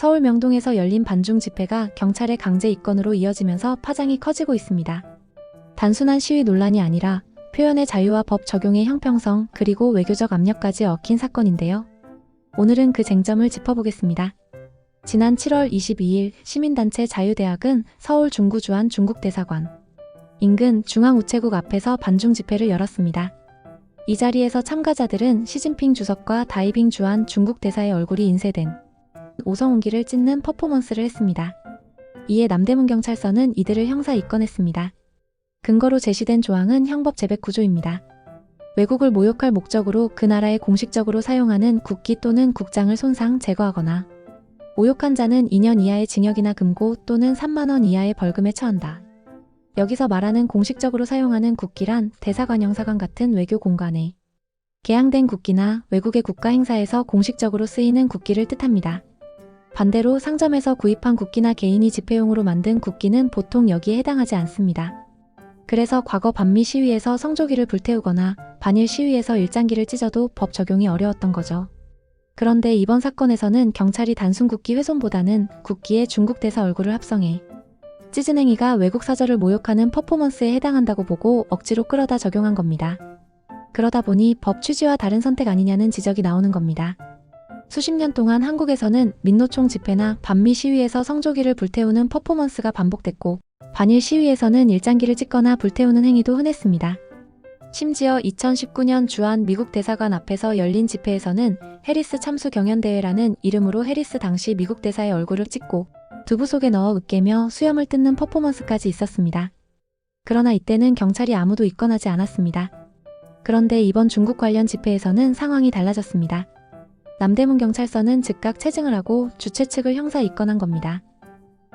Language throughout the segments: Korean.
서울 명동에서 열린 반중 집회가 경찰의 강제 입건으로 이어지면서 파장이 커지고 있습니다. 단순한 시위 논란이 아니라 표현의 자유와 법 적용의 형평성 그리고 외교적 압력까지 얽힌 사건인데요. 오늘은 그 쟁점을 짚어보겠습니다. 지난 7월 22일 시민단체 자유대학은 서울 중구주한 중국대사관 인근 중앙우체국 앞에서 반중 집회를 열었습니다. 이 자리에서 참가자들은 시진핑 주석과 다이빙 주한 중국 대사의 얼굴이 인쇄된 오성훈기를 찢는 퍼포먼스를 했습니다. 이에 남대문 경찰서는 이들을 형사 입건했습니다. 근거로 제시된 조항은 형법 제백 구조입니다. 외국을 모욕할 목적으로 그 나라에 공식적으로 사용하는 국기 또는 국장을 손상, 제거하거나 모욕한 자는 2년 이하의 징역이나 금고 또는 3만 원 이하의 벌금에 처한다. 여기서 말하는 공식적으로 사용하는 국기란 대사관 영사관 같은 외교 공간에 개항된 국기나 외국의 국가 행사에서 공식적으로 쓰이는 국기를 뜻합니다. 반대로 상점에서 구입한 국기나 개인이 집회용으로 만든 국기는 보통 여기에 해당하지 않습니다. 그래서 과거 반미 시위에서 성조기를 불태우거나 반일 시위에서 일장기를 찢어도 법 적용이 어려웠던 거죠. 그런데 이번 사건에서는 경찰이 단순 국기 훼손보다는 국기에 중국 대사 얼굴을 합성해 행위가 외국 사절을 모욕하는 퍼포먼스에 해당한다고 보고 억지로 끌어다 적용한 겁니다. 그러다 보니 법 취지와 다른 선택 아니냐는 지적이 나오는 겁니다. 수십 년 동안 한국에서는 민노총 집회나 반미 시위에서 성조기를 불태우는 퍼포먼스가 반복됐고 반일 시위에서는 일장기를 찢거나 불태우는 행위도 흔했습니다. 심지어 2019년 주한 미국 대사관 앞에서 열린 집회에서는 해리스 참수 경연대회라는 이름으로 해리스 당시 미국 대사의 얼굴을 찍고 두부 속에 넣어 으깨며 수염을 뜯는 퍼포먼스까지 있었습니다. 그러나 이때는 경찰이 아무도 입건하지 않았습니다. 그런데 이번 중국 관련 집회에서는 상황이 달라졌습니다. 남대문 경찰서는 즉각 체증을 하고 주최 측을 형사 입건한 겁니다.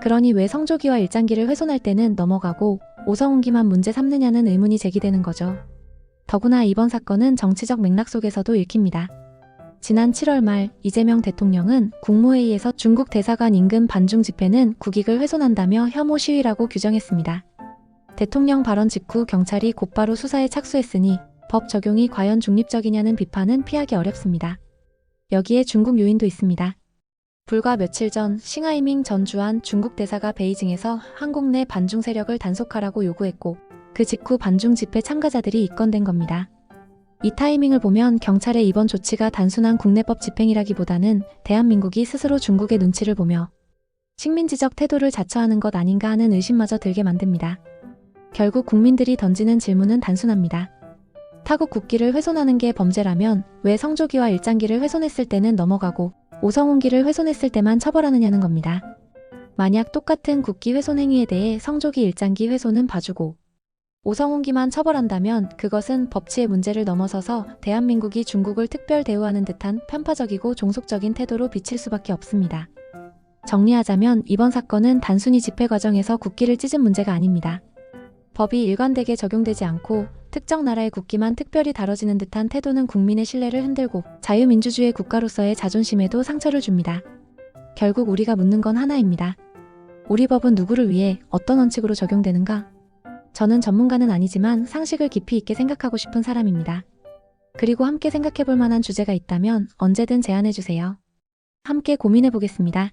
그러니 왜 성조기와 일장기를 훼손할 때는 넘어가고 오성훈기만 문제 삼느냐는 의문이 제기되는 거죠. 더구나 이번 사건은 정치적 맥락 속에서도 읽힙니다. 지난 7월 말 이재명 대통령은 국무회의에서 중국 대사관 인근 반중 집회는 국익을 훼손한다며 혐오 시위라고 규정했습니다. 대통령 발언 직후 경찰이 곧바로 수사에 착수했으니 법 적용이 과연 중립적이냐는 비판은 피하기 어렵습니다. 여기에 중국 요인도 있습니다. 불과 며칠 전 싱하이밍 전 주한 중국 대사가 베이징에서 한국 내 반중 세력을 단속하라고 요구했고 그 직후 반중 집회 참가자들이 입건된 겁니다. 이 타이밍을 보면 경찰의 이번 조치가 단순한 국내법 집행이라기보다는 대한민국이 스스로 중국의 눈치를 보며 식민지적 태도를 자처하는 것 아닌가 하는 의심마저 들게 만듭니다. 결국 국민들이 던지는 질문은 단순합니다. 타국 국기를 훼손하는 게 범죄라면 왜 성조기와 일장기를 훼손했을 때는 넘어가고 오성훈기를 훼손했을 때만 처벌하느냐는 겁니다. 만약 똑같은 국기 훼손 행위에 대해 성조기 일장기 훼손은 봐주고 오성훈기만 처벌한다면 그것은 법치의 문제를 넘어서서 대한민국이 중국을 특별 대우하는 듯한 편파적이고 종속적인 태도로 비칠 수밖에 없습니다. 정리하자면 이번 사건은 단순히 집회 과정에서 국기를 찢은 문제가 아닙니다. 법이 일관되게 적용되지 않고 특정 나라의 국기만 특별히 다뤄지는 듯한 태도는 국민의 신뢰를 흔들고 자유민주주의 국가로서의 자존심에도 상처를 줍니다. 결국 우리가 묻는 건 하나입니다. 우리 법은 누구를 위해 어떤 원칙으로 적용되는가? 저는 전문가는 아니지만 상식을 깊이 있게 생각하고 싶은 사람입니다. 그리고 함께 생각해 볼 만한 주제가 있다면 언제든 제안해 주세요. 함께 고민해 보겠습니다.